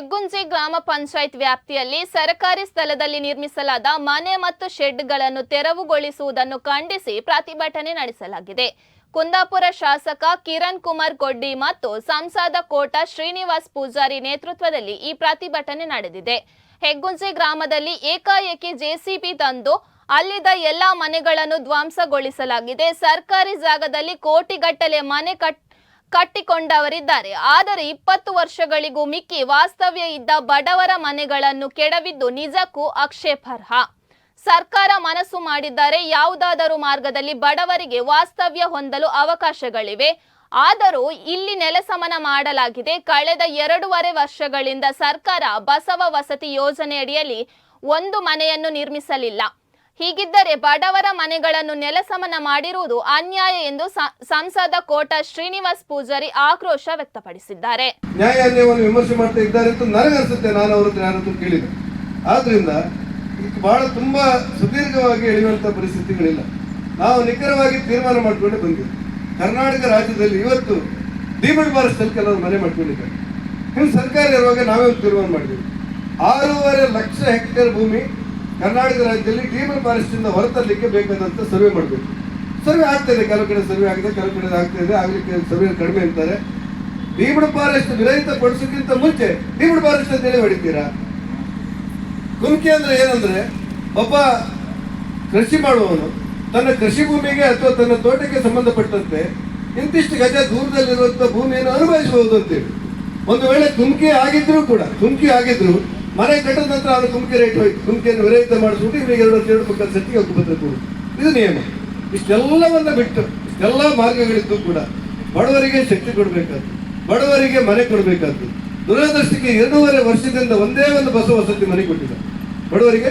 ಹೆಗ್ಗುಂಜಿ ಗ್ರಾಮ ಪಂಚಾಯತ್ ವ್ಯಾಪ್ತಿಯಲ್ಲಿ ಸರ್ಕಾರಿ ಸ್ಥಳದಲ್ಲಿ ನಿರ್ಮಿಸಲಾದ ಮನೆ ಮತ್ತು ಶೆಡ್ಗಳನ್ನು ತೆರವುಗೊಳಿಸುವುದನ್ನು ಖಂಡಿಸಿ ಪ್ರತಿಭಟನೆ ನಡೆಸಲಾಗಿದೆ. ಕುಂದಾಪುರ ಶಾಸಕ ಕಿರಣ್ ಕುಮಾರ್ ಗೊಡ್ಡಿ ಮತ್ತು ಸಂಸದ ಕೋಟ ಶ್ರೀನಿವಾಸ್ ಪೂಜಾರಿ ನೇತೃತ್ವದಲ್ಲಿ ಈ ಪ್ರತಿಭಟನೆ ನಡೆದಿದೆ. ಹೆಗ್ಗುಂಜಿ ಗ್ರಾಮದಲ್ಲಿ ಏಕಾಏಕಿ ಜೆಸಿಬಿ ತಂದು ಅಲ್ಲಿದ್ದ ಎಲ್ಲಾ ಮನೆಗಳನ್ನು ಧ್ವಂಸಗೊಳಿಸಲಾಗಿದೆ. ಸರ್ಕಾರಿ ಜಾಗದಲ್ಲಿ ಕೋಟಿಗಟ್ಟಲೆ ಮನೆ ಕಟ್ ಕಟ್ಟಿಕೊಂಡವರಿದ್ದಾರೆ. ಆದರೆ ಇಪ್ಪತ್ತು ವರ್ಷಗಳಿಗೂ ಮಿಕ್ಕಿ ವಾಸ್ತವ್ಯ ಇದ್ದ ಬಡವರ ಮನೆಗಳನ್ನು ಕೆಡವಿದ್ದು ನಿಜಕ್ಕೂ ಆಕ್ಷೇಪಾರ್ಹ. ಸರ್ಕಾರ ಮನಸ್ಸು ಮಾಡಿದ್ದಾರೆ ಯಾವುದಾದರೂ ಮಾರ್ಗದಲ್ಲಿ ಬಡವರಿಗೆ ವಾಸ್ತವ್ಯ ಹೊಂದಲು ಅವಕಾಶಗಳಿವೆ. ಆದರೂ ಇಲ್ಲಿ ನೆಲಸಮನ ಮಾಡಲಾಗಿದೆ. ಕಳೆದ ಎರಡೂವರೆ ವರ್ಷಗಳಿಂದ ಸರ್ಕಾರ ಬಸವ ವಸತಿ ಯೋಜನೆಯಡಿಯಲ್ಲಿ ಒಂದು ಮನೆಯನ್ನು ನಿರ್ಮಿಸಲಿಲ್ಲ. ಹೀಗಿದ್ದರೆ ಬಡವರ ಮನೆಗಳನ್ನು ನೆಲಸಮನ ಮಾಡಿರುವುದು ಅನ್ಯಾಯ ಎಂದು ಸಂಸದ ಕೋಟ ಶ್ರೀನಿವಾಸ್ ಪೂಜಾರಿ ಆಕ್ರೋಶ ವ್ಯಕ್ತಪಡಿಸಿದ್ದಾರೆ. ನ್ಯಾಯಾಲಯವನ್ನು ವಿಮರ್ಶೆ ಮಾಡ್ತಾ ಇದ್ದಾರೆ ಅಂತ ನನಗನ್ಸುತ್ತೆ. ನಾನು ಅವರು ಕೇಳಿದೆ ಆದ್ರಿಂದ ಬಹಳ ತುಂಬಾ ಸುದೀರ್ಘವಾಗಿ ಎಳೆಯುವಂತ ಪರಿಸ್ಥಿತಿಗಳಿಲ್ಲ. ನಾವು ನಿಖರವಾಗಿ ತೀರ್ಮಾನ ಮಾಡಿಕೊಂಡು ಬಂದಿದ್ವಿ ಕರ್ನಾಟಕ ರಾಜ್ಯದಲ್ಲಿ ಇವತ್ತು ಡಿಮಿಡ್ ಫಾರೆಸ್ಟಲ್ಲಿ ಕೆಲವರು ಮನೆ ಮಾಡ್ಕೊಂಡಿದ್ದಾರೆ. ನಿಮ್ಮ ಸರ್ಕಾರ ಇರುವಾಗ ನಾವೇ ತೀರ್ಮಾನ ಮಾಡಿದ್ವಿ ಆರೂವರೆ ಲಕ್ಷ ಹೆಕ್ಟೇರ್ ಭೂಮಿ ಕರ್ನಾಟಕ ರಾಜ್ಯದಲ್ಲಿ ಟ್ರೀಬಲ್ ಫಾರೆಸ್ಟ್ ಇಂದ ಹೊರತರಲಿಕ್ಕೆ ಬೇಕಾದಂತ ಸರ್ವೆ ಮಾಡಬೇಕು. ಸರ್ವೆ ಆಗ್ತಾ ಇದೆ, ಕೆಲವು ಕಡೆ ಸರ್ವೆ ಆಗಿದೆ, ಕೆಲವು ಕಡೆ ಆಗ್ತಾ ಇದೆ, ಆಗಲಿಕ್ಕೆ ಸರ್ವೆ ಕಡಿಮೆ ಅಂತಾರೆ. ಡೀಮ್ಡ್ ಫಾರೆಸ್ಟ್ ವಿರಹಿತ ಪಡಿಸೋಕ್ಕಿಂತ ಮುಂಚೆ ಡೀಮ್ಡ್ ಫಾರೆಸ್ಟ್ ಅಂತ ಹೇಳಿ ಹೊಡಿತೀರಾ? ಕುಮ್ಕಿ ಅಂದ್ರೆ ಏನಂದ್ರೆ, ಒಬ್ಬ ಕೃಷಿ ಮಾಡುವವನು, ತನ್ನ ಕೃಷಿ ಭೂಮಿಗೆ ಅಥವಾ ತನ್ನ ತೋಟಕ್ಕೆ ಸಂಬಂಧಪಟ್ಟಂತೆ ಇಂತಿಷ್ಟು ಗಜ ದೂರದಲ್ಲಿರುವಂತ ಭೂಮಿಯನ್ನು ಅನುಭವಿಸಬಹುದು ಅಂತೇಳಿ ಒಂದು ವೇಳೆ ತುಮ್ಕಿ ಆಗಿದ್ರು ಕೂಡ ತುಮ್ಕಿ ಆಗಿದ್ರು ಮನೆ ಕಟ್ಟಿದ ನಂತರ ಅವರು ತುಮ್ಕಿ ರೇಟ್ ಹೋಯ್ತು ತುಮ್ಕಿಯನ್ನು ವಿರಹಿತ ಮಾಡಿಸ್ಬಿಟ್ಟು ಇವರಿಗೆ ಎರಡು ವರ್ಷ ಎರಡು ಮಕ್ಕಳ ಸೆಟ್ಟಿಗೆ ಹೋಗ್ಬೇಕು ಇದು ನಿಯಮ. ಇಷ್ಟೆಲ್ಲವನ್ನ ಬಿಟ್ಟು, ಇಷ್ಟೆಲ್ಲ ಮಾರ್ಗಗಳಿದ್ದು ಕೂಡ ಬಡವರಿಗೆ ಶಕ್ತಿ ಕೊಡಬೇಕಾದ್ದು, ಬಡವರಿಗೆ ಮನೆ ಕೊಡಬೇಕಾದ್ದು. ದುರದೃಷ್ಟಿಗೆ ಎರಡೂವರೆ ವರ್ಷದಿಂದ ಒಂದೇ ಒಂದು ಬಸವ ವಸತಿ ಮನೆ ಕೊಟ್ಟಿದ್ದ ಬಡವರಿಗೆ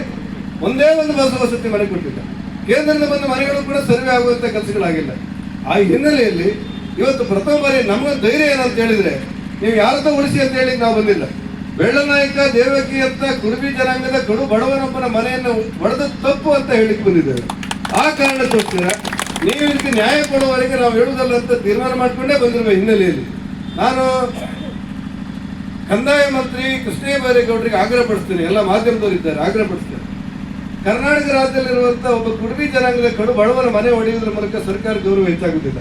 ಒಂದೇ ಒಂದು ಬಸವ ವಸತಿ ಮನೆ ಕೊಟ್ಟಿದ್ದ ಕೇಂದ್ರದಿಂದ ಬಂದ ಮನೆಗಳು ಕೂಡ ಸರ್ವೆ ಆಗುವಂತ ಕೆಲಸಗಳಾಗಿಲ್ಲ. ಆ ಹಿನ್ನೆಲೆಯಲ್ಲಿ ಇವತ್ತು ಪ್ರಥಮ ಬಾರಿ ನಮ್ಮ ಧೈರ್ಯ ಏನಂತ ಹೇಳಿದ್ರೆ, ನೀವು ಯಾರತ್ತ ಉಳಿಸಿ ಅಂತ ಹೇಳಿ ನಾವು ಬಂದಿಲ್ಲ. ಬೆಳ್ಳನಾಯಕ ದೇವಕಿ ಅಂತ ಕುರುಬಿ ಜನಾಂಗದ ಕಡು ಬಡವನೊಬ್ಬನ ಮನೆಯನ್ನು ಹೊಡೆದ ತಪ್ಪು ಅಂತ ಹೇಳಿಕ್ ಬಂದಿದ್ದೇವೆ ಆ ಕಾರಣಕ್ಕೋಸ್ಕರ ನೀವು ಇದಕ್ಕೆ ನ್ಯಾಯ ಕೊಡುವವರೆಗೆ ನಾವು ಹೇಳುವುದಲ್ಲ ಅಂತ ತೀರ್ಮಾನ ಮಾಡಿಕೊಂಡೇ ಬಂದಿರುವ ಹಿನ್ನೆಲೆಯಲ್ಲಿ. ನಾನು ಕಂದಾಯ ಮಂತ್ರಿ ಕೃಷ್ಣೇ ಬೈರೇಗೌಡರಿಗೆ ಆಗ್ರಹ ಪಡಿಸ್ತೇನೆ. ಎಲ್ಲ ಮಾಧ್ಯಮದವರು ಇದ್ದಾರೆ ಕರ್ನಾಟಕ ರಾಜ್ಯದಲ್ಲಿರುವಂತಹ ಒಬ್ಬ ಕುಡುಬಿ ಜನಾಂಗದ ಕಡು ಬಡವರ ಮನೆ ಹೊಡೆಯುವುದರ ಮೂಲಕ ಸರ್ಕಾರ ಗೌರವ ಹೆಚ್ಚಾಗುತ್ತಿಲ್ಲ